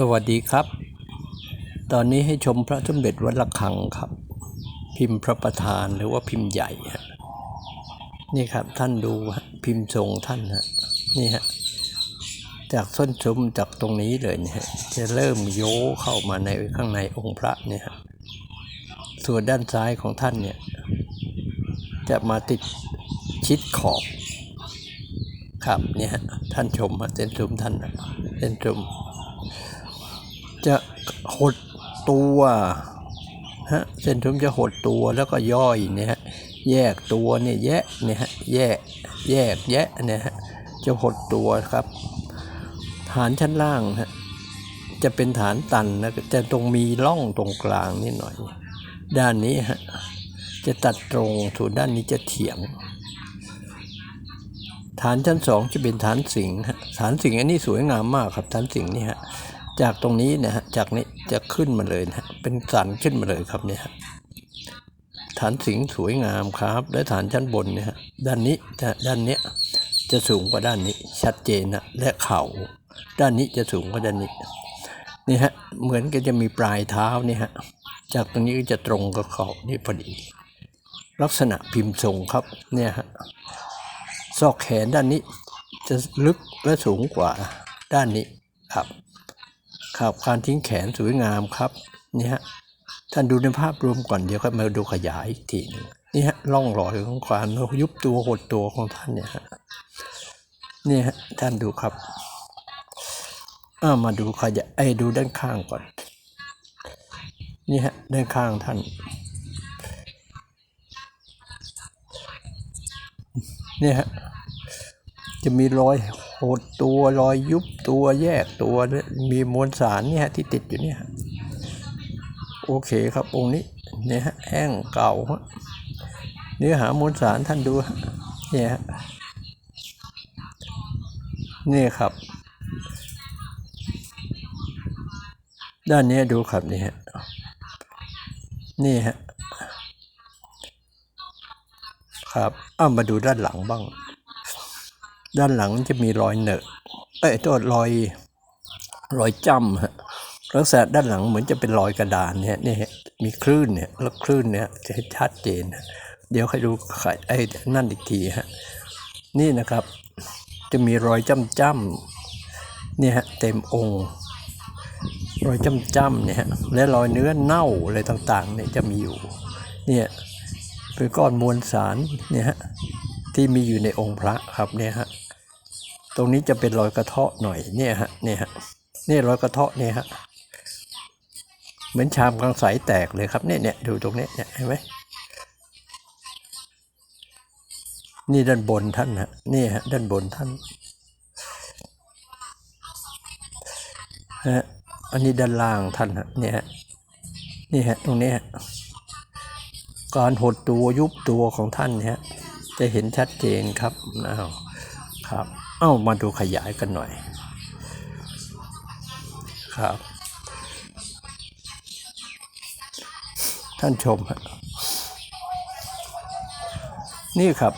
สวัสดีครับ ตอนนี้ให้ชมพระสมเด็จวัดระฆังครับ พิมพ์พระประธานหรือว่าพิมพ์ใหญ่ฮะนี่ครับท่านดูพิมพ์ทรงท่านฮะนี่ฮะจากส้นชมจากตรงนี้เลยเนี่ยจะเริ่มโยเข้ามาในข้างในองค์พระเนี่ยฮะส่วนด้านซ้ายของท่านเนี่ยจะมาติดชิดขอบครับเนี่ยท่านชมฮะเส้นชมท่านเส้นชม จะหดตัวฮะเส้นผมจะหดตัวแล้วก็ย่อยเนี่ยฮะแยกตัวเนี่ยแยะเนี่ยฮะแยกแยกแยะเนี่ยฮะจะหดตัวครับ ฐานชั้นล่างฮะจะเป็นฐานตันนะจะตรงมีร่องตรงกลางนิดหน่อย ด้านนี้ฮะจะตัดตรงส่วนด้านนี้จะเฉียง ฐานชั้นสองจะเป็นฐานสิงห์ฮะฐานสิงห์อันนี้สวยงามมากครับฐานสิงห์นี่ฮะ จากตรงนี้นะฮะจากนี้จะขึ้นมาเลยนะเป็นสันขึ้นมาเลยครับเนี่ยฐานสิงสวยงามครับ และฐานชั้นบนเนี่ยด้านนี้จะด้านเนี้ยจะสูงกว่าด้านนี้ชัดเจนนะและเข่าด้านนี้จะสูงกว่าด้านนี้นี่ฮะเหมือนกันจะมีปลายเท้านี่ฮะจากตรงนี้ก็จะตรงกับเข่านี่พอดี ลักษณะพิมพ์ทรงครับเนี่ยฮะซอกแขนด้านนี้จะลึกและสูงกว่าด้านนี้ครับ ครับการทิ้งแขนสวยงามครับนี่ฮะท่านดูในภาพรวมก่อนเดี๋ยวก็มาดูขยายอีกทีหนึงนี่ฮะร่องรอยของการยุบตัวหดตัวของท่านเนี่ยฮะนี่ฮะท่านดูครับอามาดูขยายไอ้ดูด้านข้างก่อน นี่ฮะด้านข้างท่าน นี่ฮะจะมีรอย หดตัวรอยยุบตัวแยกตัวมีมวลสารเนี่ยฮะที่ติดอยู่เนี่ยโอเคครับองค์นี้เนี่ยฮะแห้งเก่าฮะเนื้อหามวลสารท่านดูเนี่ยฮะนี่ครับ ด้านนี้ดูครับนี่ฮะนี่ฮะครับเอามาดูด้านหลังบ้าง ด้านหลังจะมีรอยเหนอะเอ้ยตัวรอยรอยจ้ำฮะลักษณะด้านหลังเหมือนจะเป็นรอยกระดานเนี่ยนี่ฮะมีคลื่นเนี่ยแล้วคลื่นเนี่ยจะชัดเจน เดี๋ยวให้ดูไข่ไอ้นั่นอีกทีฮะนี่นะครับจะมีรอยจ้ำจ้ำเนี่ยฮะเต็มองค์รอยจ้ำจ้ำเนี่ยฮะและรอยเนื้อเน่าอะไรต่างๆเนี่ยจะมีอยู่เนี่ยเป็นก้อนมวลสารเนี่ยฮะที่มีอยู่ในองค์พระครับเนี่ยฮะ ตรงนี้จะเป็นรอยกระเทาะหน่อยเนี่ยฮะเนี่ยฮะนี่รอยกระเทาะเนี่ยฮะเหมือนชามกลางใสแตกเลยครับเนี่ยเนี่ยดูตรงนี้เนี่ยเห็นไหมนี่ด้านบนท่านฮะนี่ฮะด้านบนท่านฮะอันนี้ด้านล่างท่านฮะเนี่ยฮะนี่ฮะตรงนี้ฮะการหดตัวยุบตัวของท่านเนี่ยจะเห็นชัดเจนครับอ้าวครับ เอ้ามาดูขยายกันหน่อย ครับ ท่านชมฮะนี่ครับ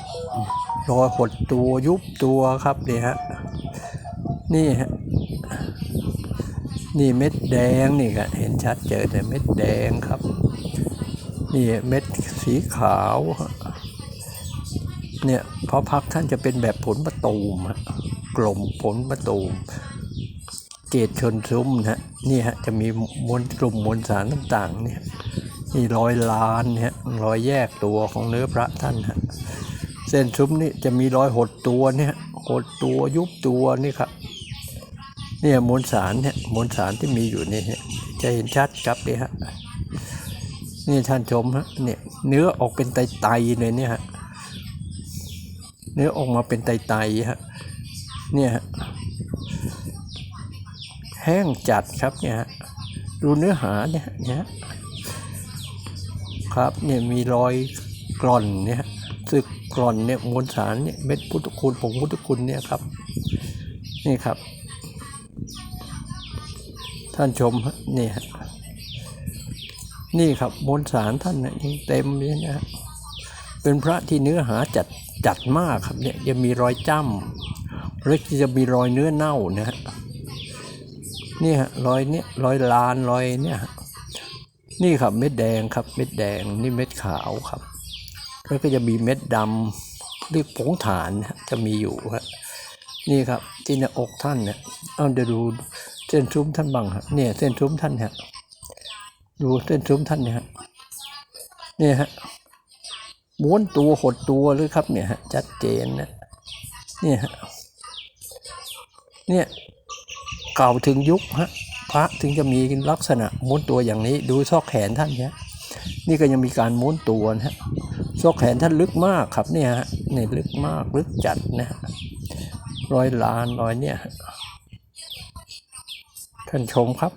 รอยหดตัวยุบตัวครับนี่ฮะนี่ฮะนี่เม็ดแดงนี่ก็เห็นชัดเจนเลยเม็ดแดงครับ นี่เม็ดสีขาวฮะ เนี่ยพอพักท่านจะเป็นแบบผลประตูมฮะกลมผลประตูมเกตชนซุ้มนะฮะนี่ฮะจะมีมวลกลุ่มมวลสารต่างๆเนี่ยนี่รอยลานเนี่ยรอยแยกตัวของเนื้อพระท่านฮะเส้นซุ้มนี่จะมีรอยหดตัวเนี่ยหดตัวยุบตัวนี่ครับเนี่ยมวลสารเนี่ยมวลสารที่มีอยู่นี่ฮะจะเห็นชัดครับนี่ฮะนี่ท่านชมฮะเนี่ยเนื้อออกเป็นไตไตๆเลยเนี่ยฮะ เนื้อออกมาเป็นไตๆฮะเนี่ยฮะแห้งจัดครับเนี่ยฮะดูเนื้อหาเนี่ยเนี่ยครับเนี่ยมีรอยกร่อนเนี่ยฮะสึกกร่อนเนี่ยมวลสารเนี่ยเม็ดพุทธคุณผงพุทธคุณเนี่ยครับ นี่ครับ ท่านชมฮะนี่ฮะนี่ครับมวลสารท่านนะยังเต็มเลยนะฮะเป็นพระที่เนื้อหาจัด จัดมากครับเนี่ยยังมีรอยจ้ำและจะมีรอยเนื้อเน่านะฮะนี่ฮะรอยเนี้ยรอยลานรอยเนี่ยนี่ครับเม็ดแดงครับเม็ดแดงนี่เม็ดขาวครับ แล้วก็จะมีเม็ดดำเรียกผงฐานฮะจะมีอยู่ฮะนี่ครับที่หน้าอกท่านเนี่ยเอาเดี๋ยวดูเส้นซุ้มท่านบ้างฮะเนี่ยเส้นซุ้มท่านฮะดูเส้นซุ้มท่านเนี่ยฮะเนี่ยฮะ ม้วนตัวหดตัวเลยครับเนี่ยฮะชัดเจนนะเนี่ยฮะเนี่ยเก่าถึงยุคฮะพระถึงจะมีลักษณะม้วนตัวอย่างนี้ ดูซอกแขนท่านเนี่ยนี่ก็ยังมีการม้วนตัวนะฮะซอกแขนท่านลึกมากครับเนี่ยฮะนี่ลึกมากลึกจัดนะฮะรอยลานรอยเนี่ยท่านชมครับ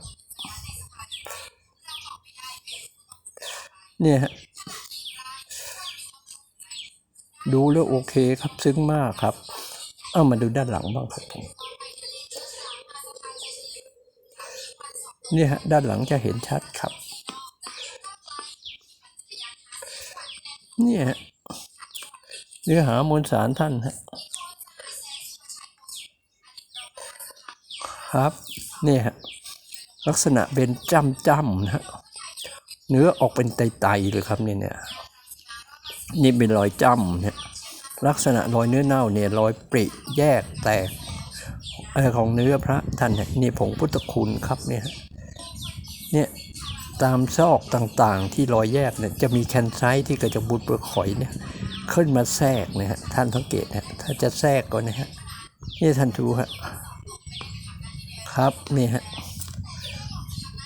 เนี่ยฮะ ดูแล้วโอเคครับซึ้งมากครับ เอามาดูด้านหลังบ้างครับผมนี่ฮะด้านหลังจะเห็นชัดครับเนี่ยฮะเนื้อหามวลสารท่านฮะครับเนี่ยฮะลักษณะเป็นจำจ้ำๆนะฮะเนื้อออกเป็นไตๆเลยครับเนี่ยเนี่ย นี่เป็นรอยจ้ำเนี่ยลักษณะรอยเนื้อเน่าเนี่ยรอยปริแยกแต่ของเนื้อพระท่านเนี่ยนี่ผงพุทธคุณครับเนี่ยเนี่ยตามซอกต่างๆ ที่รอยแยกเนี่ยจะมีแคนไซต์ที่เกิดจากบุตรเปลือกหอยเนี่ยขึ้นมาแทรกนะฮะท่านสังเกตนะถ้าจะแทรกก่อนนะฮะนี่ท่านดูฮะครับนี่ฮะ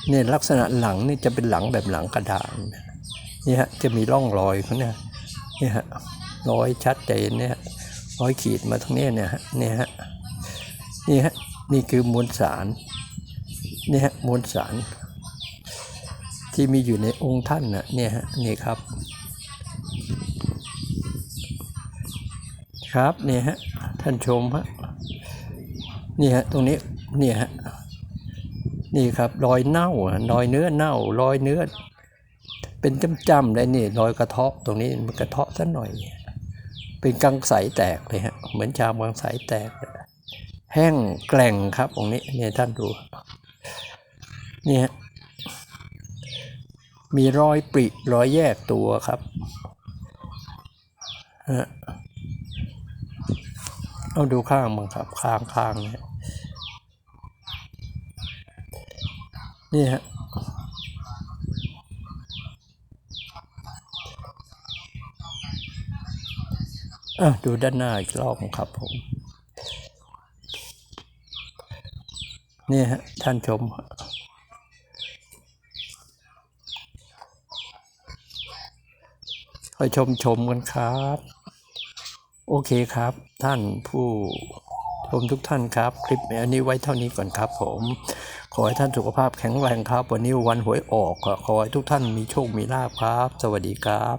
เนี่ยลักษณะหลังนี่จะเป็นหลังแบบหลังกระดานนี่ฮะจะมีร่องรอยเขาเนี่ย นี่ฮะรอยชัดเจนเนี่ยฮะรอยขีดมาตรงนี้เนี่ยฮะเนี่ยฮะนี่ฮะนี่คือมวลสารนี่ฮะมวลสาร ที่มีอยู่ในองค์ท่านนะเนี่ยฮะนี่ครับ ครับเนี่ยฮะท่านชมฮะนี่ฮะตรงนี้เนี่ยฮะนี่ครับรอยเน่าอะรอยเนื้อเน่ารอยเนื้อ เป็นจ้ำๆเลยนี่รอยกระเทาะตรงนี้มันกระเทาะซะหน่อย เป็นกังใสแตกเลยฮะเหมือนชามกังใสแตก แห้งแกร่งครับตรงนี้เนี่ยท่านดูนี่ฮะมีรอยปริรอยแยกตัวครับฮะเอาดูข้างมังครับข้างข้างเนี่ยนี่ฮะ ดูด้านหน้าอีกรอบครับผม นี่ฮะ ท่านชม คอยชมชมกันครับ โอเคครับ ท่านผู้ชมทุกท่านครับ คลิปอันนี้ไว้เท่านี้ก่อนครับผม ขอให้ท่านสุขภาพแข็งแรงครับ วันนี้วันหวยออก ขอขอให้ทุกท่านมีโชคมีลาภครับ สวัสดีครับ